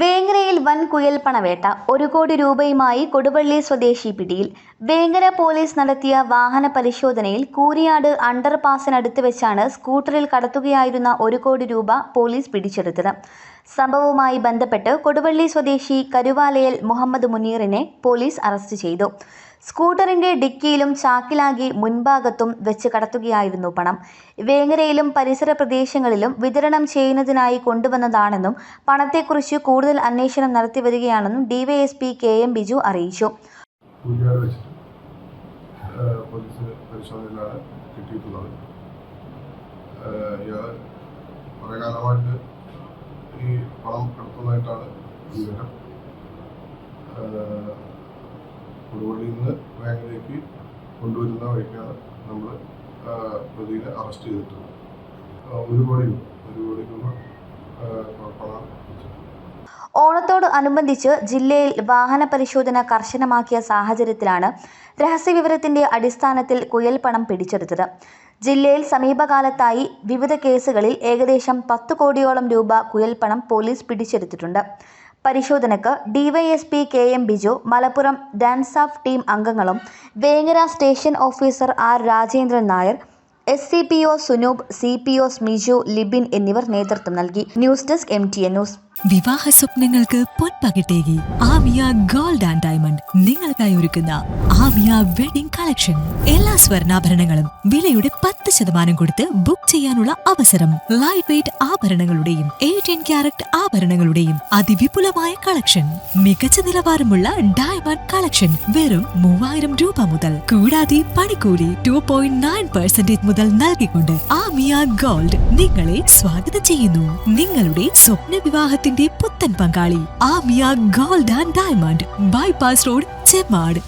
വേങ്ങരയിൽ വൻ കുയൽ പണവേട്ട ഒരു കോടി രൂപയുമായി കൊടുവള്ളി സ്വദേശി പിടിയിൽ. വേങ്ങര പോലീസ് നടത്തിയ വാഹന പരിശോധനയിൽ കൂരിയാട് അണ്ടർപാസിനടുത്ത് വെച്ചാണ് സ്കൂട്ടറിൽ കടത്തുകയായിരുന്ന ഒരു കോടി രൂപ പോലീസ് പിടിച്ചെടുത്തത്. സംഭവവുമായി ബന്ധപ്പെട്ട് കൊടുവള്ളി സ്വദേശി കരുവാലയൽ മുഹമ്മദ് മുനീറിനെ പോലീസ് അറസ്റ്റ് ചെയ്തു. സ്കൂട്ടറിന്റെ ഡിക്കിയിലും ചാക്കിലാകി മുൻഭാഗത്തും വെച്ച് കടത്തുകയായിരുന്നു പണം. വേങ്ങരയിലും പരിസര പ്രദേശങ്ങളിലും വിതരണം ചെയ്യുന്നതിനായി കൊണ്ടുവന്നതാണെന്നും പണത്തെക്കുറിച്ച് കൂടുതൽ അന്വേഷണം നടത്തി വരികയാണെന്നും ഡിവൈഎസ്പി കെ എം ബിജു അറിയിച്ചു. പരിശോധനയിലാണ് കിട്ടിയിട്ടുള്ളത്. കുറേ കാലമായിട്ട് ഈ പണം കടത്തുന്നതായിട്ടാണ് വിവരം കൊടുവള്ളിയിൽ നിന്ന് ബാങ്കിലേക്ക് കൊണ്ടുവരുന്ന വഴിക്കാണ് നമ്മൾ പ്രതിയെ അറസ്റ്റ് ചെയ്തിട്ടുള്ളത്. ഒരു കോടി രൂപ ഒരു കോടി രൂപ പണം ഓണത്തോട് അനുബന്ധിച്ച് ജില്ലയിൽ വാഹന പരിശോധന കർശനമാക്കിയ സാഹചര്യത്തിലാണ് രഹസ്യവിവരത്തിന്റെ അടിസ്ഥാനത്തിൽ കുയൽപ്പണം പിടിച്ചെടുത്തത്. ജില്ലയിൽ സമീപകാലത്തായി വിവിധ കേസുകളിൽ ഏകദേശം പത്ത് കോടിയോളം രൂപ കുയൽപ്പണം പോലീസ് പിടിച്ചെടുത്തിട്ടുണ്ട്. പരിശോധനയ്ക്ക് DYSP K M Biju Malappuram DANSAF team അംഗങ്ങളും Vengara station officer R Rajendran Nair S C P O Sunoop C P O Smiju Libin എന്നിവർ നേതൃത്വം നൽകി. News desk M T A news വിവാഹ സ്വപ്നങ്ങൾക്ക് പൊൻപകിട്ടേകി. ആമിയ ഗോൾഡ് ആൻഡ് ഡയമണ്ട് നിങ്ങൾക്കായി ഒരുക്കുന്ന Amiya wedding collection. എല്ലാ സ്വർണാഭരണങ്ങളും വിലയുടെ പത്ത് ശതമാനം കൊടുത്ത് ബുക്ക് ചെയ്യാനുള്ള അവസരം. ലൈറ്റ് വെയിറ്റ് ആഭരണങ്ങളുടെയും എയ്റ്റീൻ ക്യാരറ്റ് ആഭരണങ്ങളുടെയും അതിവിപുലമായ കളക്ഷൻ. മികച്ച നിലവാരമുള്ള ഡയമണ്ട് കളക്ഷൻ വെറും മൂവായിരം രൂപ മുതൽ കൂടാതെ പണിക്കൂലി ടു പോയിന്റ് നയൻ പെർസെന്റേജ് മുതൽ നൽകിക്കൊണ്ട് ആമിയ ഗോൾഡ് നിങ്ങളെ സ്വാഗതം ചെയ്യുന്നു. നിങ്ങളുടെ സ്വപ്ന വിവാഹത്തിന്റെ പുത്തൻ പങ്കാളി Amiya gold and diamond bypass road Chemmad